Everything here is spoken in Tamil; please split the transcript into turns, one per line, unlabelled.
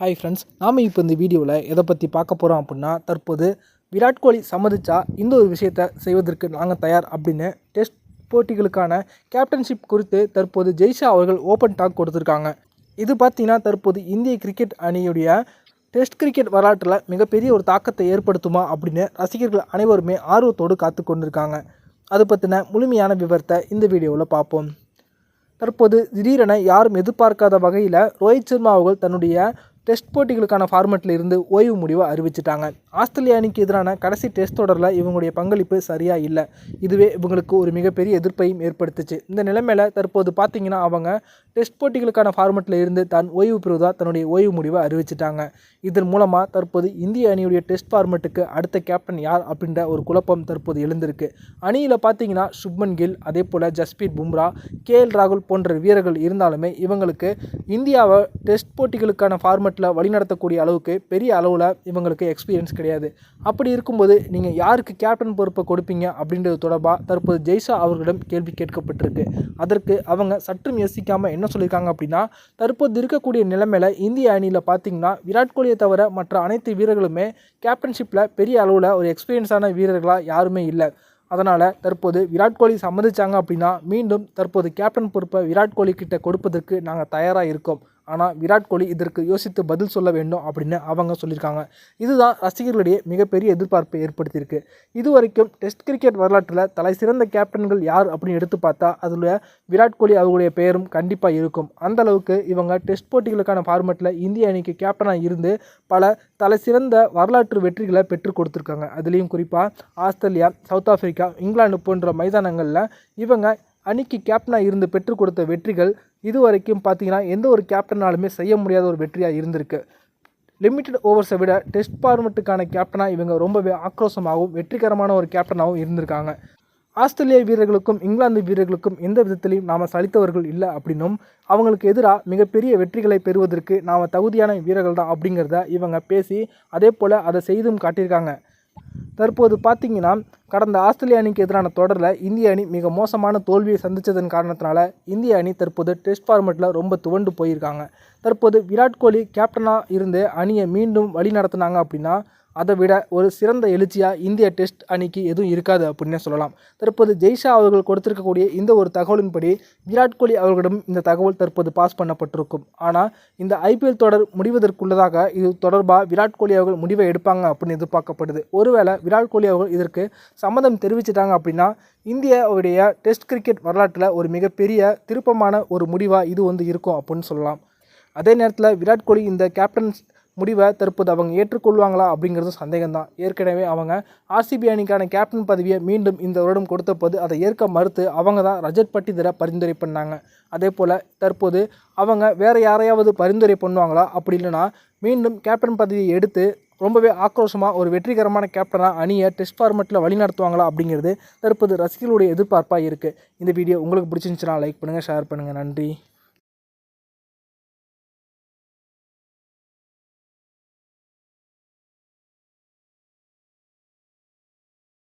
ஹாய் ஃப்ரெண்ட்ஸ் நாம் இப்போ இந்த வீடியோவில் எதை பற்றி பார்க்க போகிறோம் அப்படின்னா தற்போது விராட் கோலி சம்மதிச்சா இந்த ஒரு விஷயத்தை செய்வதற்கு நாங்கள் தயார் அப்படின்னு டெஸ்ட் போட்டிகளுக்கான கேப்டன்ஷிப் குறித்து தற்போது ஜெய்ஷா அவர்கள் ஓப்பன் டாக் கொடுத்துருக்காங்க. இது பார்த்திங்கன்னா தற்போது இந்திய கிரிக்கெட் அணியுடைய டெஸ்ட் கிரிக்கெட் வரலாற்றில் மிகப்பெரிய ஒரு தாக்கத்தை ஏற்படுத்துமா அப்படின்னு ரசிகர்கள் அனைவருமே ஆர்வத்தோடு காத்து கொண்டிருக்காங்க. அது பற்றின முழுமையான விவரத்தை இந்த வீடியோவில் பார்ப்போம். தற்போது திடீரென யாரும் எதிர்பார்க்காத வகையில் ரோஹித் சர்மா அவர்கள் தன்னுடைய டெஸ்ட் போட்டிகளுக்கான ஃபார்மெட்டில் இருந்து ஓய்வு முடிவை அறிவிச்சிட்டாங்க. ஆஸ்திரேலிய அணிக்கு எதிரான கடைசி டெஸ்ட் தொடரில் இவங்களுடைய பங்களிப்பு சரியாக இல்லை. இதுவே இவங்களுக்கு ஒரு மிகப்பெரிய எதிர்ப்பையும் ஏற்படுத்துச்சு. இந்த நிலைமையில் தற்போது பார்த்திங்கன்னா அவங்க டெஸ்ட் போட்டிகளுக்கான ஃபார்மெட்டில் இருந்து தான் ஓய்வு பெறுவதாக தன்னுடைய ஓய்வு முடிவை அறிவிச்சிட்டாங்க. இதன் மூலமாக தற்போது இந்திய அணியுடைய டெஸ்ட் ஃபார்மெட்டுக்கு அடுத்த கேப்டன் யார் அப்படின்ற ஒரு குழப்பம் தற்போது எழுந்திருக்கு. அணியில் பார்த்தீங்கன்னா சுப்மன் கில் அதே போல் ஜஸ்பீத் பும்ரா கே எல் ராகுல் போன்ற வீரர்கள் இருந்தாலுமே இவங்களுக்கு இந்தியாவை டெஸ்ட் போட்டிகளுக்கான ஃபார்மெட்டில் வழிநடத்தக்கூடிய அளவுக்கு பெரிய அளவில் இவங்களுக்கு எக்ஸ்பீரியன்ஸ் கிடையாது. அப்படி இருக்கும்போது நீங்கள் யாருக்கு கேப்டன் பொறுப்பை கொடுப்பீங்க அப்படின்றது தொடர்பாக தற்போது ஜெய்ஷா அவர்களிடம் கேள்வி கேட்கப்பட்டிருக்கு. அதற்கு அவங்க சற்றும் யோசிக்காமல் என்ன சொல்லியிருக்காங்க அப்படின்னா தற்போது இருக்கக்கூடிய நிலைமையில் இந்திய அணியில் பார்த்தீங்கன்னா விராட் கோலியை தவிர மற்ற அனைத்து வீரர்களுமே கேப்டன்ஷிப்பில் பெரிய அளவில் ஒரு எக்ஸ்பீரியன்ஸான வீரர்களாக யாருமே இல்லை. அதனால் தற்போது விராட் கோலி சம்மதிச்சாங்க அப்படின்னா மீண்டும் தற்போது கேப்டன் பொறுப்பை விராட் கோலி கிட்ட கொடுப்பதற்கு நாங்கள் தயாராக இருக்கோம். ஆனால் விராட் கோலி இதற்கு யோசித்து பதில் சொல்ல வேண்டும் அப்படின்னு அவங்க சொல்லியிருக்காங்க. இதுதான் ரசிகர்களிடையே மிகப்பெரிய எதிர்பார்ப்பை ஏற்படுத்தியிருக்கு. இது வரைக்கும் டெஸ்ட் கிரிக்கெட் வரலாற்றில் தலை சிறந்த கேப்டன்கள் யார் அப்படின்னு எடுத்து பார்த்தா அதில் விராட் கோலி அவர்களுடைய பெயரும் கண்டிப்பாக இருக்கும். அந்த அளவுக்கு இவங்க டெஸ்ட் போட்டிகளுக்கான ஃபார்மெட்டில் இந்திய அணிக்கு கேப்டனாக இருந்து பல தலை சிறந்த வரலாற்று வெற்றிகளை பெற்றுக் கொடுத்துருக்காங்க. அதுலேயும் குறிப்பாக ஆஸ்திரேலியா சவுத் ஆஃப்ரிக்கா இங்கிலாந்து போன்ற மைதானங்களில் இவங்க அணிக்கு கேப்டனாக இருந்து பெற்றுக் கொடுத்த வெற்றிகள் இது வரைக்கும் பார்த்தீங்கன்னா எந்த ஒரு கேப்டனாலுமே செய்ய முடியாத ஒரு வெற்றியாக இருந்திருக்கு. லிமிட்டட் ஓவர்ஸை விட டெஸ்ட் ஃபார்மெட்டுக்கான கேப்டனாக இவங்க ரொம்பவே ஆக்ரோஷமாகவும் வெற்றிகரமான ஒரு கேப்டனாகவும் இருந்திருக்காங்க. ஆஸ்திரேலிய வீரர்களுக்கும் இங்கிலாந்து வீரர்களுக்கும் எந்த விதத்திலையும் நாம் சலித்தவர்கள் இல்லை அப்படின்னும் அவங்களுக்கு எதிராக மிகப்பெரிய வெற்றிகளை பெறுவதற்கு நாம் தகுதியான வீரர்கள் தான் அப்படிங்கிறத இவங்க பேசி அதே போல் அதை செய்தும் காட்டியிருக்காங்க. தற்போது பார்த்தீங்கன்னா கடந்த ஆஸ்திரேலிய அணிக்கு எதிரான தொடரில் இந்திய அணி மிக மோசமான தோல்வியை சந்தித்ததன் காரணத்தினால இந்திய அணி தற்போது டெஸ்ட் ஃபார்மெட்டில் ரொம்ப துவண்டு போயிருக்காங்க. தற்போது விராட் கோலி கேப்டனாக இருந்து அணியை மீண்டும் வழி நடத்தினாங்க அப்படின்னா அதை விட ஒரு சிறந்த எழுச்சியாக இந்திய டெஸ்ட் அணிக்கு எதுவும் இருக்காது அப்படின்னே சொல்லலாம். தற்போது ஜெய்ஷா அவர்கள் கொடுத்திருக்கக்கூடிய இந்த ஒரு தகவலின்படி விராட் கோலி அவர்களிடம் இந்த தகவல் தற்போது பாஸ் பண்ணப்பட்டிருக்கும். ஆனால் இந்த ஐபிஎல் தொடர் முடிவதற்குள்ளதாக இது தொடர்பாக விராட் கோலி அவர்கள் முடிவை எடுப்பாங்க அப்படின்னு எதிர்பார்க்கப்படுது. ஒருவேளை விராட் கோலி அவர்கள் இதற்கு சம்மதம் தெரிவிச்சிட்டாங்க அப்படின்னா இந்தியாவுடைய டெஸ்ட் கிரிக்கெட் வரலாற்றில் ஒரு மிகப்பெரிய திருப்பமான ஒரு முடிவாக இது வந்து இருக்கும் அப்படின்னு சொல்லலாம். அதே நேரத்தில் விராட் கோலி இந்த கேப்டன்ஸ் முடிவை தற்போது அவங்க ஏற்றுக்கொள்வாங்களா அப்படிங்கிறது சந்தேகம் தான் ஏற்கனவே அவங்க ஆர்சிபி அணிக்கான கேப்டன் பதவியை மீண்டும் இந்த வருடம் கொடுத்தபோது அதை ஏற்க மறுத்து அவங்க தான் ரஜத் பட்டிதரை பரிந்துரை பண்ணாங்க. அதே போல் தற்போது அவங்க வேறு யாரையாவது பரிந்துரை பண்ணுவாங்களா அப்படி இல்லைனா மீண்டும் கேப்டன் பதவியை எடுத்து ரொம்பவே ஆக்ரோஷமாக ஒரு வெற்றிகரமான கேப்டனாக அணியை டெஸ்ட் ஃபார்மெட்டில் வழிநடத்துவாங்களா அப்படிங்கிறது தற்போது ரசிகர்களுடைய எதிர்பார்ப்பாக இருக்குது இந்த வீடியோ உங்களுக்கு பிடிச்சிருந்துச்சுன்னா லைக் பண்ணுங்கள் ஷேர் பண்ணுங்கள் நன்றி.